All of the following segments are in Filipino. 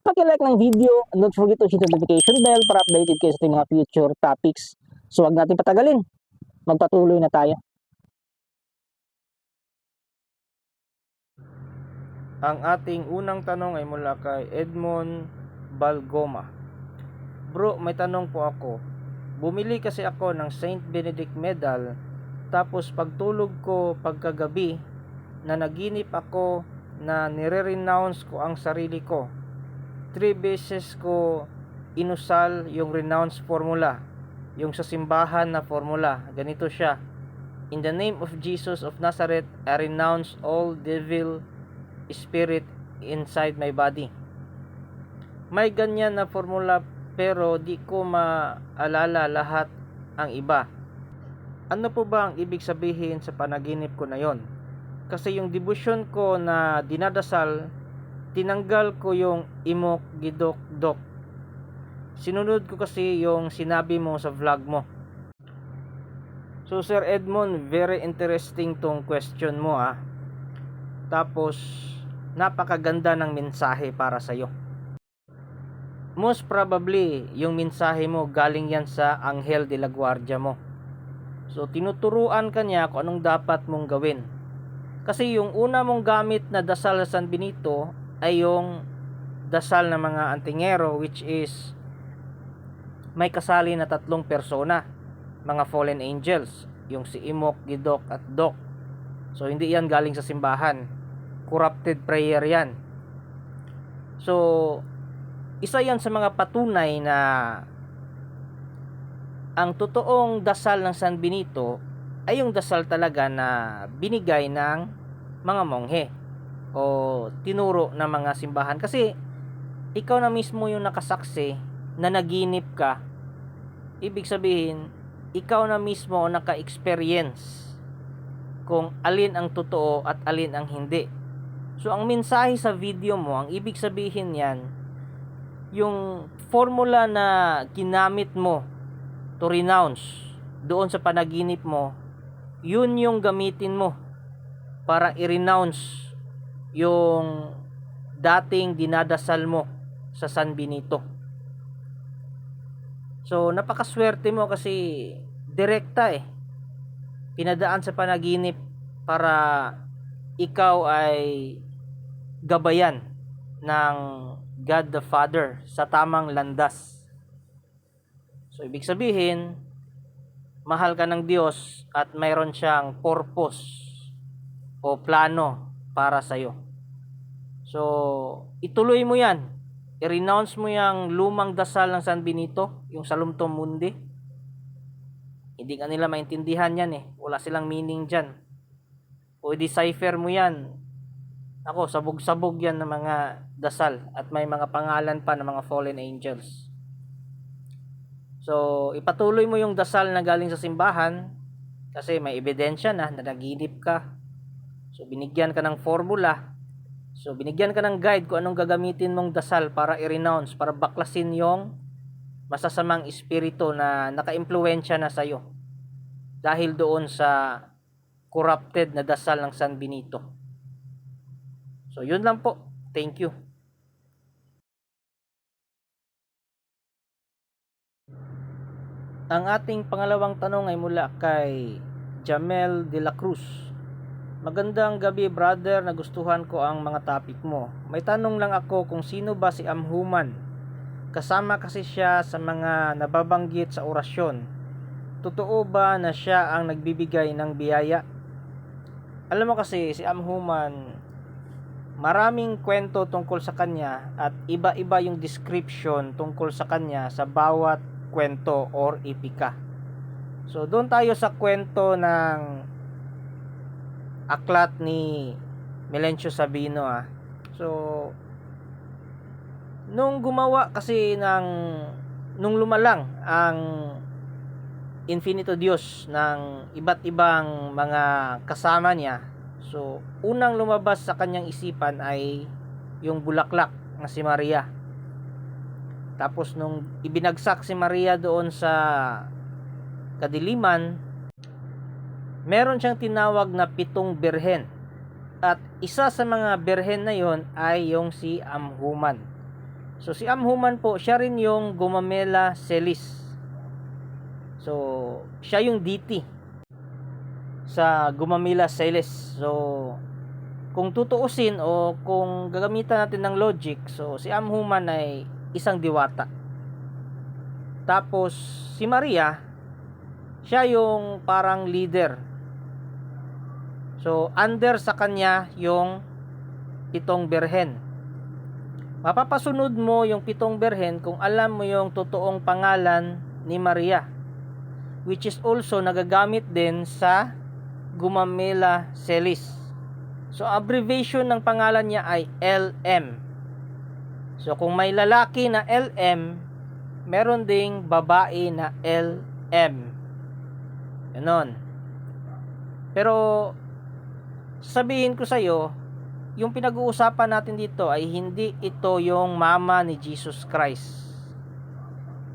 paki-like ng video don't forget to hit the notification bell para updated kayo sa mga future topics. So wag natin patagalin. Magpatuloy na tayo. Ang ating unang tanong ay mula kay Edmond Balgoma. Bro, may tanong po ako. Bumili kasi ako ng Saint Benedict Medal tapos pagtulog ko pagkagabi na naginip ako na nire-renounce ko ang sarili ko. Three beses ko inusal yung renounce formula. Yung sa simbahan na formula. Ganito siya. In the name of Jesus of Nazareth, I renounce all devil spirit inside my body. May ganyan na formula pero di ko maalala lahat ang iba. Ano po ba ang ibig sabihin sa panaginip ko na yon? Kasi yung devotion ko na dinadasal, tinanggal ko yung imok gidok dok. Sinunod ko kasi yung sinabi mo sa vlog mo. So Sir Edmond, very interesting tong question mo ah. Tapos napakaganda ng mensahe para sa iyo. Most probably, yung mensahe mo galing yan sa Anghel de la Guardia mo. So tinuturuan ka niya kung anong dapat mong gawin. Kasi yung una mong gamit na dasal sa San Benito ay yung dasal ng mga antingero which is may kasali na tatlong persona, mga fallen angels, yung si Imok, Gidok at Dok. So hindi yan galing sa simbahan corrupted prayer yan. So, isa yan sa mga patunay na ang totoong dasal ng San Benito ay yung dasal talaga na binigay ng mga monghe o tinuro ng mga simbahan. Kasi ikaw na mismo yung nakasaksi na naginip ka. Ibig sabihin ikaw na mismo naka-experience kung alin ang totoo at alin ang hindi. So, ang mensahe sa video mo, ang ibig sabihin yan, yung formula na ginamit mo to renounce doon sa panaginip mo, yun yung gamitin mo para i-renounce yung dating dinadasal mo sa San Benito. So, napakaswerte mo kasi direkta eh. Pinadaan sa panaginip para ikaw ay gabayan ng God the Father sa tamang landas. So, ibig sabihin, mahal ka ng Diyos at mayroon siyang purpose o plano para sa iyo. So, ituloy mo yan. I-renounce mo yung lumang dasal ng San Benito, yung Salumtom Mundi. Hindi ka nila maintindihan yan eh. Wala silang meaning dyan. O decipher mo yan ako, sabog-sabog yan ng mga dasal at may mga pangalan pa ng mga fallen angels. So, ipatuloy mo yung dasal na galing sa simbahan kasi may ebidensya na na naginip ka. So, binigyan ka ng formula. So, binigyan ka ng guide kung anong gagamitin mong dasal para i-renounce, para baklasin yung masasamang espiritu na naka-impluensya na sa'yo. Dahil doon sa corrupted na dasal ng San Benito. So, yun lang po. Thank you. Ang ating pangalawang tanong ay mula kay Jamel de la Cruz. Magandang gabi brother, nagustuhan ko ang mga topic mo. May tanong lang ako kung sino ba si Amhuman. Kasama kasi siya sa mga nababanggit sa orasyon. Totoo ba na siya ang nagbibigay ng biyaya? Alam mo kasi si Amhuman maraming kwento tungkol sa kanya at iba-iba yung description tungkol sa kanya sa bawat kwento or ipika. So doon tayo sa kwento ng aklat ni Melencio Sabino ah. So nung gumawa kasi ng nung lumalang ang Infinito Diyos ng iba't ibang mga kasama niya, so unang lumabas sa kanyang isipan ay yung bulaklak na si Maria. Tapos nung ibinagsak si Maria doon sa kadiliman, meron siyang tinawag na pitong birhen. At isa sa mga birhen na yon ay yung si Amhuman. So si Amhuman po, siya rin yung Gumamela Celis. So, siya yung DT sa Gumamela Celis. So, kung tutuusin o kung gagamitan natin ng logic, so si Amhuman ay isang diwata. Tapos si Maria, siya yung parang leader. So, under sa kanya yung pitong berhen. Mapapasunod mo yung pitong berhen kung alam mo yung totoong pangalan ni Maria which is also nagagamit din sa Gumamela Celis. So abbreviation ng pangalan niya ay LM. So kung may lalaki na LM, meron ding babae na LM. Ganon. Pero sabihin ko sa iyo, yung pinag-uusapan natin dito ay hindi ito yung mama ni Jesus Christ.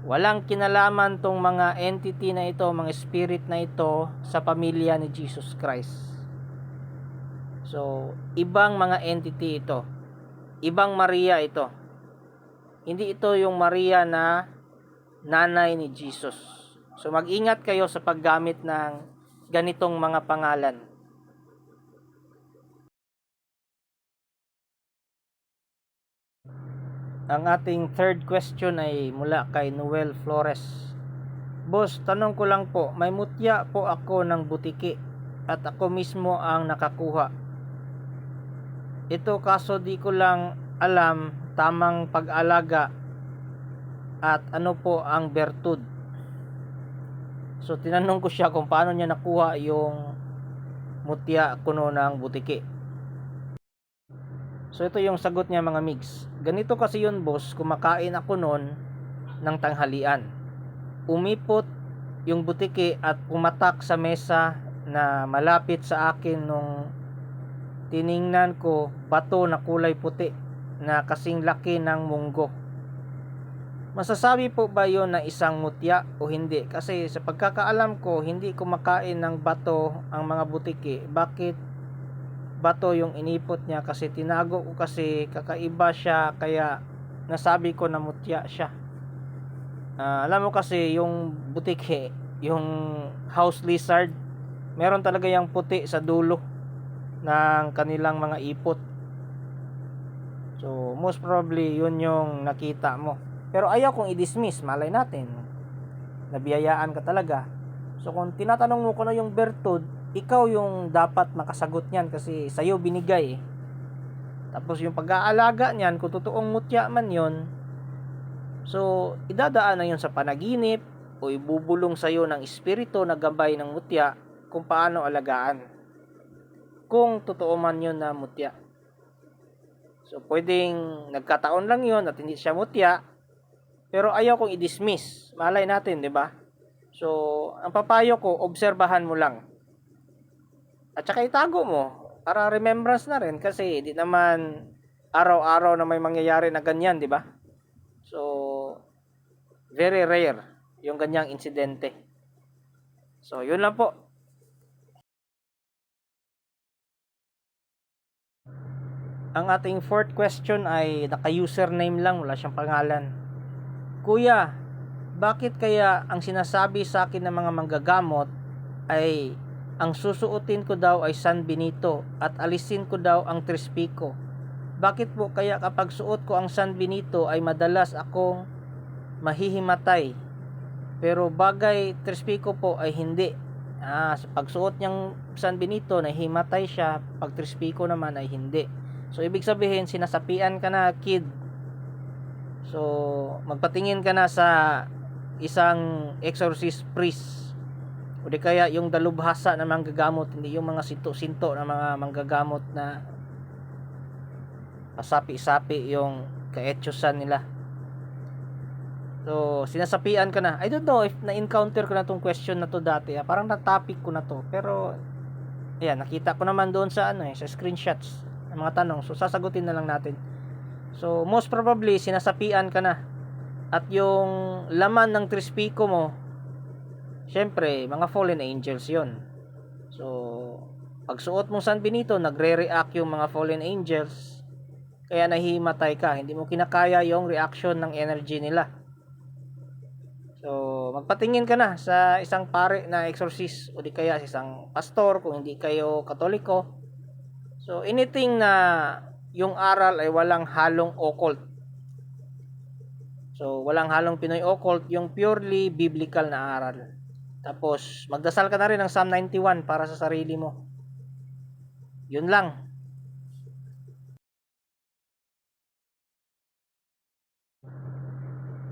Walang kinalaman tong mga entity na ito, mga spirit na ito sa pamilya ni Jesus Christ. So, ibang mga entity ito. Ibang Maria ito. Hindi ito yung Maria na nanay ni Jesus. So, mag-ingat kayo sa paggamit ng ganitong mga pangalan. Ang ating third question ay mula kay Noel Flores. Boss, tanong ko lang po, may mutya po ako ng butiki at ako mismo ang nakakuha. Ito kaso di ko lang alam tamang pag-alaga at ano po ang bertud. So tinanong ko siya kung paano niya nakuha yung mutya kuno ng butiki. So ito yung sagot niya mga mix. Ganito kasi yun boss, kumakain ako noon ng tanghalian. Umipot yung butiki at pumatak sa mesa na malapit sa akin nung tiningnan ko bato na kulay puti na kasing laki ng munggo. Masasabi po ba yon na isang mutya o hindi? Kasi sa pagkakaalam ko, hindi kumakain ng bato ang mga butiki. Bakit bato yung inipot niya kasi tinago ko kasi kakaiba siya kaya nasabi ko na mutya siya. Ah, alam mo kasi yung butike yung house lizard meron talaga yung puti sa dulo ng kanilang mga ipot. So most probably yun yung nakita mo. Pero ayaw kong i-dismiss malay natin. Nabiyayaan ka talaga. So kung tinatanong mo ko na yung bertud ikaw yung dapat makasagot niyan kasi sa'yo binigay. Tapos yung pag-aalaga niyan, kung totoong mutya man yon so idadaan na yun sa panaginip o ibubulong sa'yo ng espiritu na gabay ng mutya kung paano alagaan. Kung totoo man yun na mutya. So pwedeng nagkataon lang yun at hindi siya mutya, pero ayaw kong i-dismiss. Malay natin, di ba? So, ang papayo ko, obserbahan mo lang at saka itago mo para remembrance na rin kasi di naman araw-araw na may mangyayari na ganyan, di ba? So very rare yung ganyang insidente. So yun lang po. Ang ating fourth question ay naka-username lang, wala siyang pangalan. Kuya, bakit kaya ang sinasabi sa akin ng mga manggagamot ay ang susuotin ko daw ay San Benito at alisin ko daw ang Trispico. Bakit po kaya kapag suot ko ang San Benito ay madalas akong mahihimatay? Pero bagay Trispico po ay hindi. Ah, sa pagsuot niyang San Benito nahihimatay siya, pag Trispico naman ay hindi. So ibig sabihin sinasapian ka na kid. So magpatingin ka na sa isang exorcist priest o di kaya yung dalubhasa na manggagamot hindi yung mga sinto-sinto na mga manggagamot na pasapi-sapi yung kaetyosan nila So, sinasapian ka na. I don't know if na-encounter ko na tong question na to dati. ah. Parang na-topic ko na to. Pero, ayan, nakita ko naman doon sa ano eh, sa screenshots ng mga tanong. So, sasagutin na lang natin. So, most probably, sinasapian ka na. At yung laman ng trispiko mo, syempre, mga fallen angels yon So, pag suot mong San Benito, nagre-react yung mga fallen angels. Kaya nahihimatay ka. Hindi mo kinakaya yung reaction ng energy nila. So, magpatingin ka na sa isang pare na exorcist o di kaya sa isang pastor kung hindi kayo katoliko. So, anything na yung aral ay walang halong occult. So, walang halong Pinoy occult, yung purely biblical na aral. Tapos, magdasal ka na rin ng Psalm 91 para sa sarili mo. Yun lang.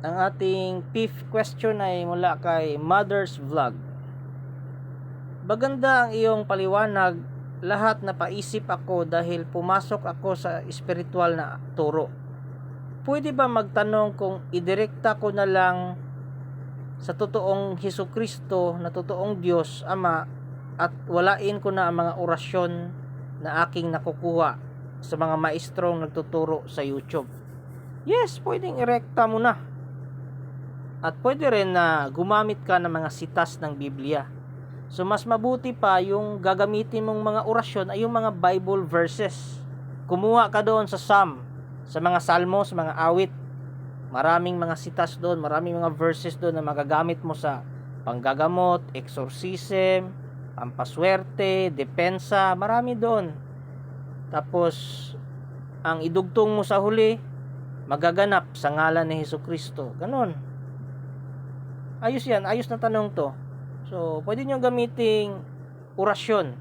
Ang ating fifth question ay mula kay Mother's Vlog. Baganda ang iyong paliwanag, lahat na paisip ako dahil pumasok ako sa espiritual na turo. Pwede ba magtanong kung idirekta ko na lang sa totoong Heso Kristo na totoong Diyos Ama at walain ko na ang mga orasyon na aking nakukuha sa mga maestrong nagtuturo sa YouTube. Yes, pwedeng irekta mo na. At pwede rin na gumamit ka ng mga sitas ng Biblia. So mas mabuti pa yung gagamitin mong mga orasyon ay yung mga Bible verses. Kumuha ka doon sa Psalm, sa mga Salmo, sa mga awit. Maraming mga sitas doon, maraming mga verses doon na magagamit mo sa panggagamot, exorcism, pampaswerte, depensa, marami doon. Tapos, ang idugtong mo sa huli, magaganap sa ngalan ni Hesus Kristo. Ganon. Ayos yan, ayos na tanong to. So, pwede nyo gamiting orasyon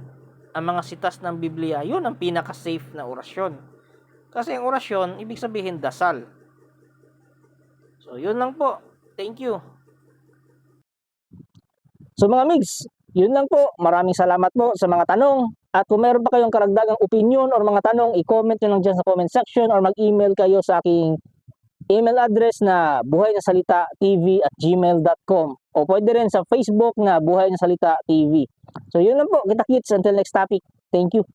ang mga sitas ng Biblia. Yun ang pinaka-safe na orasyon. Kasi ang orasyon, ibig sabihin dasal. So, yun lang po. Thank you. So mga migs, yun lang po. Maraming salamat po sa mga tanong. At kung meron pa kayong karagdagang opinion or mga tanong, i-comment nyo lang dyan sa comment section or mag-email kayo sa aking email address na buhay na salita tv at gmail.com o pwede rin sa Facebook na buhay na salita tv. So yun lang po. Kita kits until next topic. Thank you.